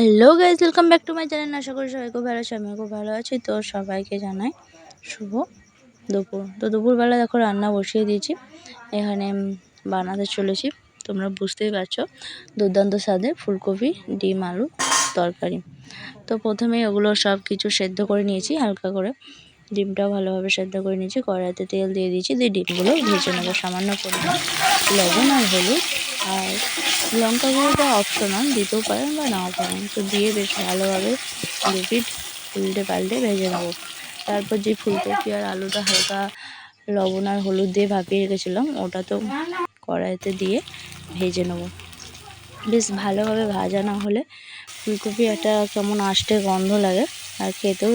Hello guys welcome back to my channel আশা করি সবাই খুব ভালো আছে, আমিও খুব ভালো আছি। তো সবাইকে জানাই শুভ দুপুর। তো দুপুরবেলা দেখো রান্না বসিয়ে দিয়েছি। এখানে বানাতে চলেছি। তোমরা বুঝতেই পারছ, দুর্দান্ত স্বাদে ফুলকপি, ডিম, আলু, তরকারি। তো প্রথমে ওগুলো সব কিছু সেদ্ধ করে নিয়েছি, হালকা করে। ডিমটাও ভালোভাবে সেদ্ধ করে নিয়েছি। কড়াইতে তেল দিয়ে দিয়েছি, দিয়ে ডিমগুলো ভেজে নেব। সামান্য পরিমাণ লবণ আর হলুদ। আর লঙ্কা গুঁড়োটা অপশনাল দিতেও পারেন বা নাও পারেন। তো দিয়ে বেশ ভালোভাবে দুপিট উল্টে পাল্টে ভেজে নেব। তারপর যে ফুলকপি আর আলুটা হালকা লবণ আর হলুদ দিয়ে ভাপিয়ে রেখেছিলাম, ওটা তো কড়াইতে দিয়ে ভেজে নেব। বেশ ভালোভাবে ভাজা না হলে ফুলকপি একটা কেমন আষ্টে গন্ধ লাগে আর খেতেও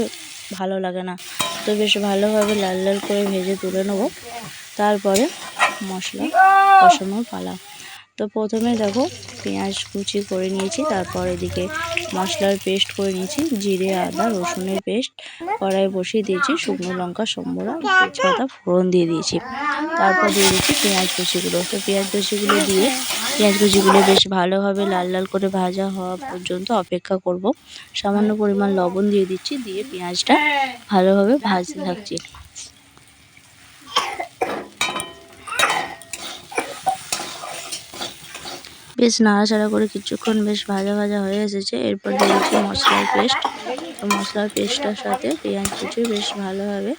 ভালো লাগে না। তো বেশ ভালোভাবে লাল লাল করে ভেজে তুলে নেব। তারপরে মশলা কষানোর পালা। তো প্রথমে দেখো পেঁয়াজ কুচি করে নিয়েছি, তারপর এদিকে মশলার পেস্ট করে নিয়েছি, জিরে, আদা, রসুনের পেস্ট কড়াই বসিয়ে দিয়েছি, শুকনো লঙ্কা, সম্বরা, তেজপাতা, ফোড়ন দিয়ে দিয়েছি। তারপর দিয়ে দিয়েছি পেঁয়াজ কুচিগুলো। তো পেঁয়াজ কুচিগুলো দিয়ে পেঁয়াজ কুচিগুলো বেশ ভালোভাবে লাল লাল করে ভাজা হওয়া পর্যন্ত অপেক্ষা করব। সামান্য পরিমাণ লবণ দিয়ে দিচ্ছি, দিয়ে পেঁয়াজটা ভালোভাবে ভাজতে থাকছি। বেশ নাড়াচাড়া করে কিছুক্ষণ বেশ ভাজা ভাজা হয়ে এসেছে। এরপর দিয়ে দিচ্ছি মশলার পেস্ট। তো মশলার পেস্টটার সাথে পেঁয়াজ কুচি বেশ ভালোভাবে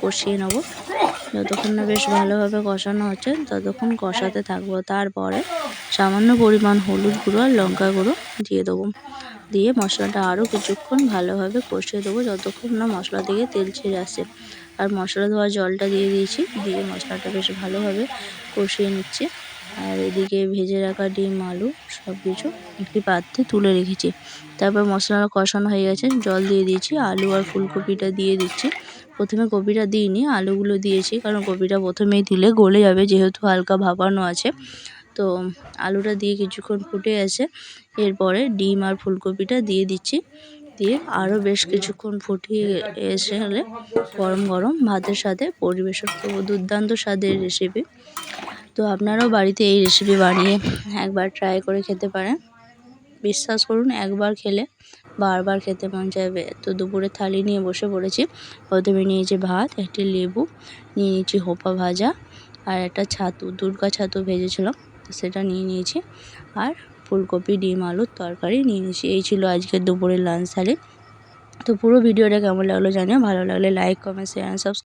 কষিয়ে নেব। যতক্ষণ না বেশ ভালোভাবে কষানো হচ্ছে, ততক্ষণ কষাতে থাকব। তারপরে সামান্য পরিমাণ হলুদ গুঁড়ো আর লঙ্কা গুঁড়ো দিয়ে দেবো। দিয়ে মশলাটা আরও কিছুক্ষণ ভালোভাবে কষিয়ে দেবো, যতক্ষণ না মশলা থেকে তেল ছেড়ে আসে আর মশলা ধোয়া জলটা দিয়ে দিয়েছি। দিয়ে মশলাটা বেশ ভালোভাবে কষিয়ে নিচ্ছি। আর এদিকে ভেজে রাখা ডিম, আলু সব কিছু একটি পাত্রে তুলে রেখেছি। তারপর মশলা কষানো হয়ে গেছে। জল দিয়ে দিয়েছি। আলু আর ফুলকপিটা দিয়ে দিচ্ছি। প্রথমে কপিটা দিইনি, আলুগুলো দিয়েছি কারণ কপিটা প্রথমেই দিলে গলে যাবে যেহেতু হালকা ভাপানো আছে। তো আলুটা দিয়ে কিছুক্ষণ ফুটে আছে এরপরে ডিম আর ফুলকপিটা দিয়ে দিচ্ছি। দিয়ে আরও বেশ কিছুক্ষণ ফুটিয়ে এসে হলে গরম গরম ভাতের সাথে পরিবেশন করব। দুর্দান্ত স্বাদের রেসিপি তো আপনারাও বাড়িতে এই রেসিপি বানিয়ে একবার ট্রাই করে খেতে পারেন। বিশ্বাস করুন, একবার খেলে বারবার খেতে মন চাইবে। তো দুপুরে থালি নিয়ে বসে পড়েছি। প্রথমে নিয়েছি ভাত, একটি লেবু, নিয়ে নিয়েছি হোপা ভাজা আর একটা ছাতু, দুর্গা ছাতু ভেজেছিলাম, সেটা নিয়ে নিয়েছি। আর ফুলকপি, ডিম, আলুর তরকারি নিয়ে নিয়েছি। এই ছিল আজকের দুপুরের লাঞ্চ থালি তো পুরো ভিডিওটা কেমন লাগল জানিও। ভালো লাগলে লাইক কমেন্ট শেয়ার সাবস্ক্রাইব